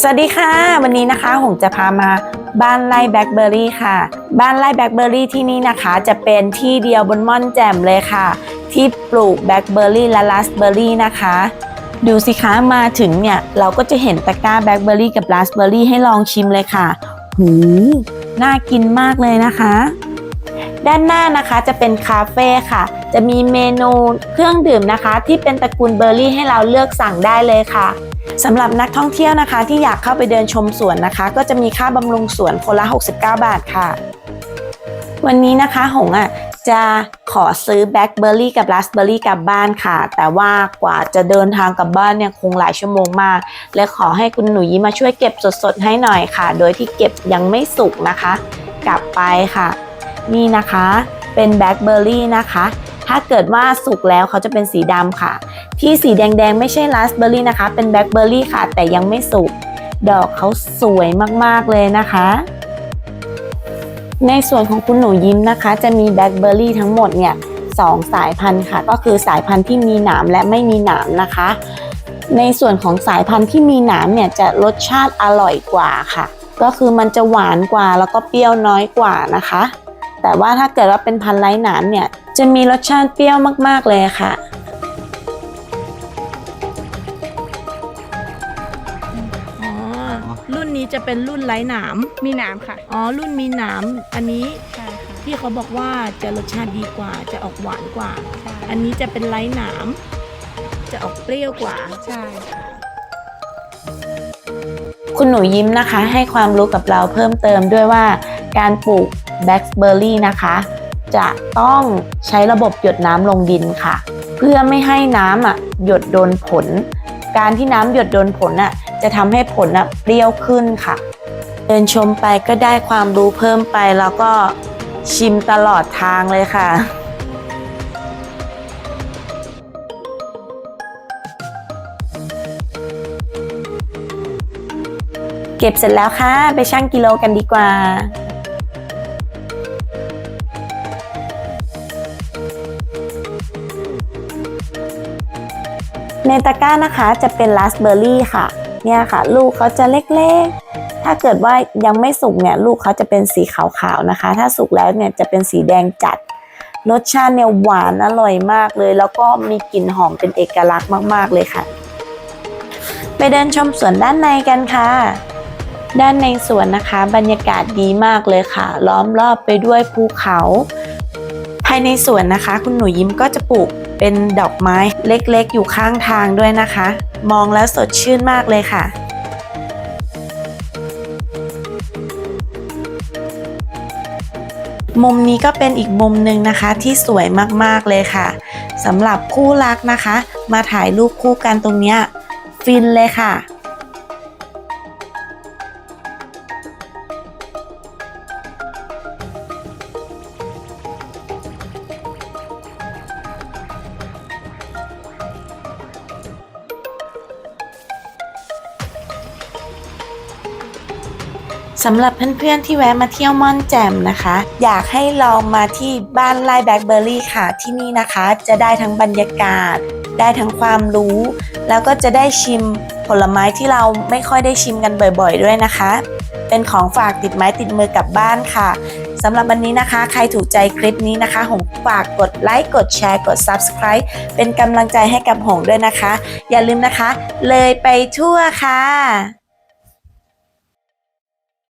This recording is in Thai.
สวัสดีค่ะ วันนี้นะคะหงจะพามาบ้านไร่แบล็คเบอร์รี่ค่ะ บ้านไร่แบล็คเบอร์รี่ที่นี่นะคะ จะเป็นที่เดียวบนม่อนแจ่มเลยค่ะ ที่ปลูกแบล็คเบอร์รี่และราสเบอร์รี่นะคะ ดูสิคะมาถึงเนี่ยเราก็จะเห็นตะกร้าแบล็คเบอร์รี่กับราสเบอร์รี่ให้ลองชิมเลยค่ะ หู น่ากินมากเลยนะคะ ด้านหน้านะคะจะเป็นคาเฟ่ค่ะ จะมีเมนูเครื่องดื่มนะคะ ที่เป็นตระกูลเบอร์รี่ให้เราเลือกสั่งได้เลยค่ะสำหรับนักท่องเที่ยวนะคะ ที่อยากเข้าไปเดินชมสวนนะคะ ก็จะมีค่าบำรุงสวนคนละ 69 บาทค่ะ วันนี้นะคะหงอะจะขอซื้อแบล็คเบอร์รี่กับราสเบอร์รี่กลับบ้านค่ะ แต่ว่ากว่าจะเดินทางกลับบ้านเนี่ยคงหลายชั่วโมงมาก และขอให้คุณหนูยิ้มมาช่วยเก็บสดๆให้หน่อยค่ะ โดยที่เก็บยังไม่สุกนะคะ กลับไปค่ะ นี่นะคะเป็นแบล็คเบอร์รี่นะคะ ถ้าเกิดว่าสุกแล้วเขาจะเป็นสีดำค่ะ ที่สีแดงๆ ไม่ใช่ราสเบอร์รี่นะคะ เป็นแบล็คเบอร์รี่ค่ะ แต่ยังไม่สุก ดอกเขาสวยมากๆเลยนะคะ ในส่วนของคุณหนูยิ้มนะคะ จะมีแบล็คเบอร์รี่ทั้งหมดเนี่ยสองสายพันธุ์ค่ะ ก็คือสายพันธุ์ที่มีหนามและไม่มีหนามนะคะ ในส่วนของสายพันธุ์ที่มีหนามเนี่ยจะรสชาติอร่อยกว่าค่ะ ก็คือมันจะหวานกว่าแล้วก็เปรี้ยวน้อยกว่านะคะ แต่ว่าถ้าเกิดว่าเป็นพันธุ์ไร้หนามเนี่ย จะมีรสชาติเปรี้ยวมาก ๆ เลยค่ะ อ๋อ รุ่นนี้จะเป็นรุ่นไร้หนาม มีหนามค่ะ อ๋อ รุ่นมีหนาม อันนี้ใช่ค่ะ ที่เขาบอกว่าจะรสชาติดีกว่า จะออกหวานกว่า ใช่อันนี้จะเป็นไร้หนาม จะออกเปรี้ยวกว่า ใช่ค่ะ คุณหนูยิ้มนะคะ ให้ความรู้กับเราเพิ่มเติมด้วยว่าการปลูก แบล็คเบอร์รี่นะคะ จะต้องใช้ระบบหยดน้ำลงดินค่ะ เพื่อไม่ให้น้ำอะหยดโดนผล การที่น้ำหยดโดนผลอะจะทำให้ผลอะเปรี้ยวขึ้นค่ะ เดินชมไปก็ได้ความรู้เพิ่มไปแล้วก็ชิมตลอดทางเลยค่ะเก็บเสร็จแล้วค่ะ ไปชั่งกิโลกันดีกว่า ในตะกร้านะคะจะเป็นราสเบอร์รี่ค่ะ เนี่ยค่ะ ลูกเขาจะเล็กๆ ถ้าเกิดว่ายังไม่สุกเนี่ยลูกเขาจะเป็นสีขาวๆนะคะ ถ้าสุกแล้วเนี่ยจะเป็นสีแดงจัด รสชาติเนี่ยหวานอร่อยมากเลย แล้วก็มีกลิ่นหอมเป็นเอกลักษณ์มากๆเลยค่ะ ไปเดินชมสวนด้านในกันค่ะด้านในสวนนะคะบรรยากาศดีมากเลยค่ะ ล้อมรอบไปด้วยภูเขา ภายในสวนนะคะ คุณหนูยิ้มก็จะปลูก เป็นดอกไม้เล็กๆ อยู่ข้างทางด้วยนะคะ มองแล้วสดชื่นมากเลยค่ะ มุมนี้ก็เป็นอีกมุมหนึ่งนะคะที่สวยมากๆเลยค่ะสำหรับคู่รักนะคะ มาถ่ายรูปคู่กันตรงเนี้ยฟินเลยค่ะ สำหรับเพื่อนๆที่แวะมาเที่ยวม่อนแจ่มนะคะ อยากให้ลองมาที่บ้านไร่แบล็คเบอร์รี่ค่ะที่นี่นะคะ จะได้ทั้งบรรยากาศ ได้ทั้งความรู้ แล้วก็จะได้ชิมผลไม้ที่เราไม่ค่อยได้ชิมกันบ่อยๆ ด้วยนะคะ เป็นของฝากติดไม้ติดมือกลับบ้านค่ะสำหรับวันนี้นะคะ ใครถูกใจคลิปนี้นะคะ หงฝากกดไลค์กดแชร์กด Subscribe เป็นกำลังใจให้กับหงด้วยนะคะ อย่าลืมนะคะ เลยไปทั่วค่ะ